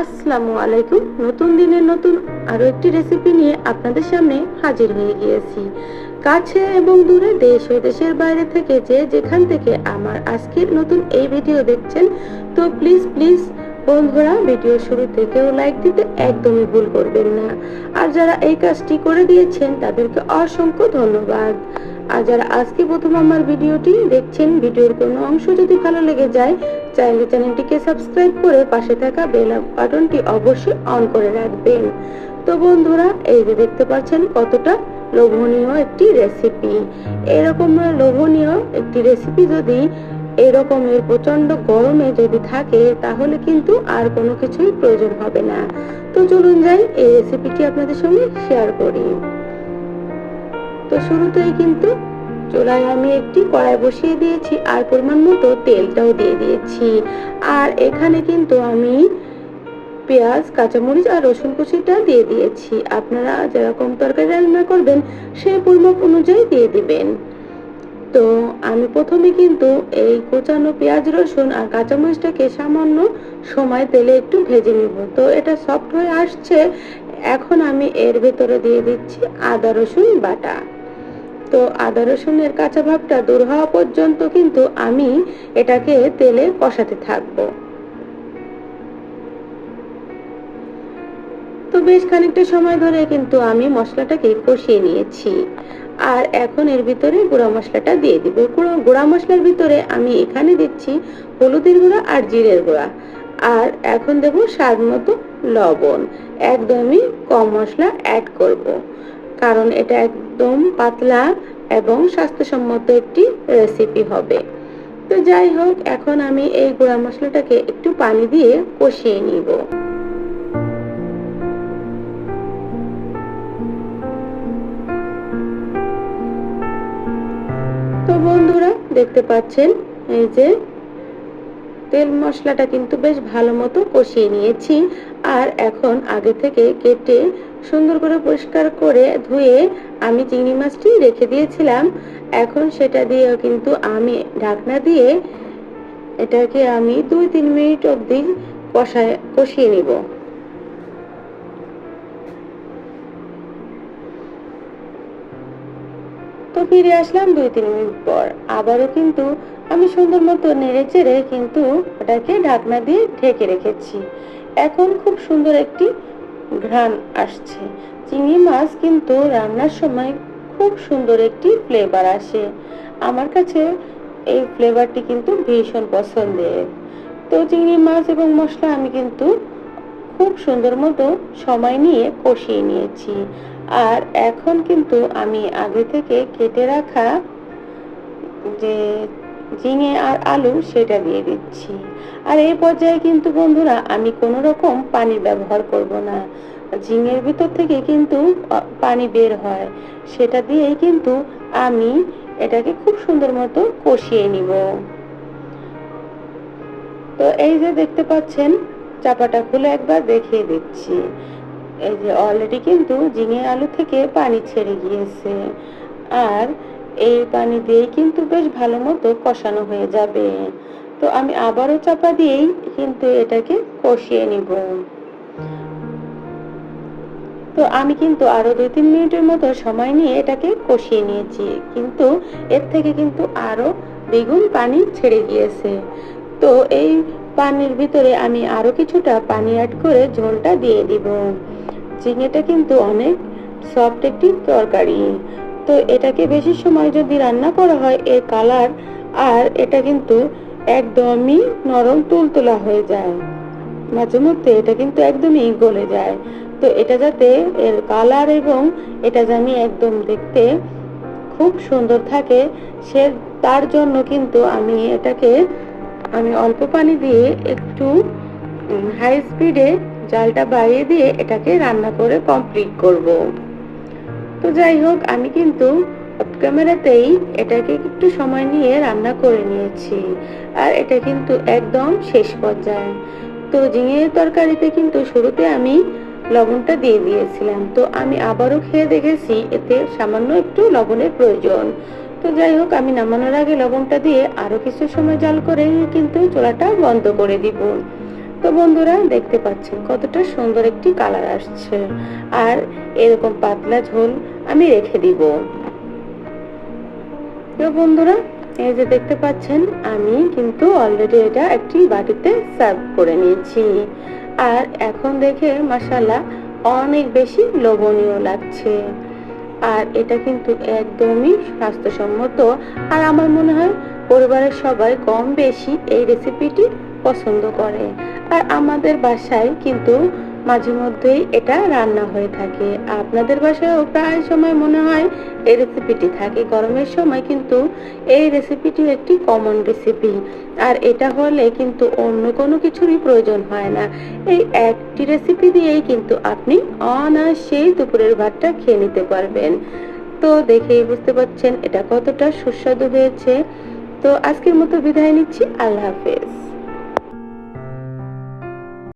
আসসালামু আলাইকুম। নতুন দিনের নতুন আরও একটি রেসিপি নিয়ে আপনাদের সামনে হাজির হয়ে গিয়েছি। কাছে এবং দূরে দেশ ও দেশের বাইরে থেকে যে যেখান থেকে আমার আজকের নতুন এই ভিডিও দেখছেন, তো প্লিজ প্লিজ বন্ধুরা ভিডিও শুরুতে কেউ লাইক দিতে একদমই ভুল করবেন না। আর যারা এই কাজটি করে দিয়েছেন, তাদেরকে অসংখ্য ধন্যবাদ। আর যারা আজকে প্রথম আমার ভিডিওটি দেখছেন, ভিডিওর কোনো অংশ যদি ভালো লেগে যায়, চাইলে চ্যানেলটিকে সাবস্ক্রাইব করে পাশে থাকা বেল বাটনটি অবশ্যই অন করে রাখবেন। তো বন্ধুরা, এই যে দেখতে পাচ্ছেন কতটা লোভনীয় একটি রেসিপি। এরকম লোভনীয় একটি রেসিপি যদি এরকমের প্রচণ্ড গরমে যদি থাকে, তাহলে কিন্তু আর কোনো কিছুই প্রয়োজন হবে না। তো চলুন যাই, এই রেসিপিটি আপনাদের সঙ্গে শেয়ার করি। তো শুরুতেই কিন্তু চুলায় আমি একটি কড়াই বসিয়ে দিয়েছি আর পরিমাণ মতো তেলটাও দিয়ে দিয়েছি। আর এখানে কিন্তু আমি পেঁয়াজ, কাঁচামরিচ আর রসুন কুচিটা দিয়ে দিয়েছি। আপনারা যেরকম তরকারি রান্না করবেন, সেই পরিমাপ অনুযায়ী দিয়ে দিবেন। তো আমি প্রথমে কিন্তু এই কোচানো পেঁয়াজ, রসুন আর কাঁচামরিচটাকে সামান্য সময় তেলে একটু ভেজে নিব। তো এটা সফট হয়ে আসছে। এখন আমি এর ভেতরে দিয়ে দিচ্ছি আদা, রসুন বাটা। তো আদা, রসুনের কাঁচা ভাবটা দূর হওয়া পর্যন্ত কিন্তু আমি এটাকে তেলে কষাতে থাকব। তো বেশ খানিকটা সময় ধরে কিন্তু আমি মশলাটাকে কষিয়ে নিয়েছি। আর এখন এর ভিতরে গুঁড়া মশলাটা দিয়ে দিব। গুঁড়া মশলার ভিতরে আমি এখানে দিচ্ছি হলুদের গুঁড়া আর জিরের গুঁড়া। আর এখন দেব স্বাদ মতো লবণ। একদমই কম মশলা অ্যাড করব। কারণ এটা একদম পাতলা এবং স্বাস্থ্যসম্মত একটি রেসিপি হবে। তো যাই হোক, এখন আমি এই গুঁড়া মশলাটাকে একটু পানি দিয়ে কষিয়ে নিব। তো বন্ধুরা, দেখতে পাচ্ছেন, এই যে তেল মশলাটা কিন্তু বেশ ভালো মতো কষিয়ে নিয়েছি। আর এখন আগে থেকে কেটে সুন্দর করে পরিষ্কার করে ধুয়ে আমি চিংড়ি মাছটি রেখে দিয়েছিলাম। এখন সেটা দিয়ে কিন্তু আমি ঢাকনা দিয়ে এটাকে আমি দুই তিন মিনিট অবধি কষায়, কষিয়ে নিব। তো ফিরে আসলাম দুই তিন মিনিট পর। আবারও কিন্তু আমি সুন্দর মতো নেড়ে চেড়ে কিন্তু ওটাকে ঢাকনা দিয়ে ঢেকে রেখেছি। এখন খুব সুন্দর একটি ঘ্রাণ আসছে। চিংড়ি মাছ কিন্তু রান্নার সময় খুব সুন্দর একটি ফ্লেভার আসে। আমার কাছে এই ফ্লেভারটি কিন্তু ভীষণ পছন্দের। তো চিংড়ি মাছ এবং মশলা আমি কিন্তু খুব সুন্দর মতো সময় নিয়ে কষিয়ে নিয়েছি। আর এখন কিন্তু আমি আগে থেকে কেটে রাখা যে ঝিঙে আর আলু সেটা দিয়ে দিচ্ছি। আর এই পর্যায়ে কিন্তু বন্ধুরা, আমি কোনো রকম পানি ব্যবহার করব না। ঝিঙের ভিতর থেকে কিন্তু পানি বের হয়। সেটা দিয়েই কিন্তু আমি এটাকে খুব সুন্দর মতো কষিয়ে নিব। তো এই যে দেখতে পাচ্ছেন, চাপাটা খুলে একবার দেখিয়ে দিচ্ছি। এই যে অলরেডি কিন্তু ঝিঙে আলু থেকে পানি ছেড়ে গিয়েছে। আর এই পানি দিয়েই কিন্তু বেশ ভালো মতো কষানো হয়ে যাবে। তো আমি আবারও চাপা দিয়েই কিন্তু এটাকে কষিয়ে নিব। তো আমি কিন্তু আরও দুই তিন মিনিটের মতো সময় নিয়ে এটাকে কষিয়ে নিয়েছি। কিন্তু এর থেকে কিন্তু আরও দ্বিগুণ পানি ছেড়ে গিয়েছে। তো এই পানির ভিতরে আমি আরও কিছুটা পানি অ্যাড করে ঝোলটা দিয়ে দিব। ঝিঙেটা কিন্তু অনেক সফট একটি তরকারি। তো এটাকে বেশি সময় যদি রান্না করা হয়, এর কালার আর এটা কিন্তু একদমই নরম তুলতুলা হয়ে যায়। মাঝে মধ্যে এটা কিন্তু একদমই গলে যায়। তো এটা যাতে এর কালার এবং এটা জানি একদম দেখতে খুব সুন্দর থাকে, সে তার জন্য কিন্তু আমি এটাকে আমি অল্প পানি দিয়ে একটু হাই স্পিডে জালটা বাড়িয়ে দিয়ে এটাকে রান্না করে কমপ্লিট করব। তো যাই হোক, আমি কিন্তু ক্যামেরাতেই এটাকে একটু সময় নিয়ে রান্না করে নিয়েছি। আর এটা কিন্তু একদম শেষ পর্যায়ে। তো ঝিঙের তরকারিতে কিন্তু শুরুতে আমি লবণটা দিয়ে দিয়েছিলাম। তো আমি আবারও খেয়ে দেখেছি, এতে সামান্য একটু লবণের প্রয়োজন। তো যাই হোক, আমি নামানোর আগে লবণটা দিয়ে আরও কিছু সময় জাল করে কিন্তু চোলাটা বন্ধ করে দিব। তো বন্ধুরা, দেখতে পাচ্ছেন কতটা সুন্দর একটি কালার আসছে। আর এরকম পাতলা ঝোল আমি রেখে দিব। তো বন্ধুরা, এই যে দেখতে পাচ্ছেন, আমি কিন্তু অলরেডি এটা একটি বাটিতে সার্ভ করে নিয়েছি। আর এখন দেখে মাসাল্লাহ অনেক বেশি লোভনীয় লাগছে। আর এটা কিন্তু একদমই স্বাস্থ্যসম্মত। আর আমার মনে হয়, পরিবারের সবাই কম বেশি এই রেসিপিটি পছন্দ করে। আর আমাদের বাসায় কিন্তু মাঝে মধ্যেই এটা রান্না হয়ে থাকে। আপনাদের বাসায়ও প্রায় সময় মনে হয় এই রেসিপিটি থাকে, গরমের সময় কিন্তু এই রেসিপিটি একটি কমন রেসিপি আর এটা হলে কিন্তু অন্য কোনো কিছুরই প্রয়োজন হয় না। এই একটি রেসিপি দিয়েই কিন্তু আপনি অনায়াসেই দুপুরের ভাতটা খেয়ে নিতে পারবেন। তো দেখেই বুঝতে পারছেন এটা কতটা সুস্বাদু হয়েছে। তো আজকের মতো বিদায় নিচ্ছি। আল্লাহ হাফেজ।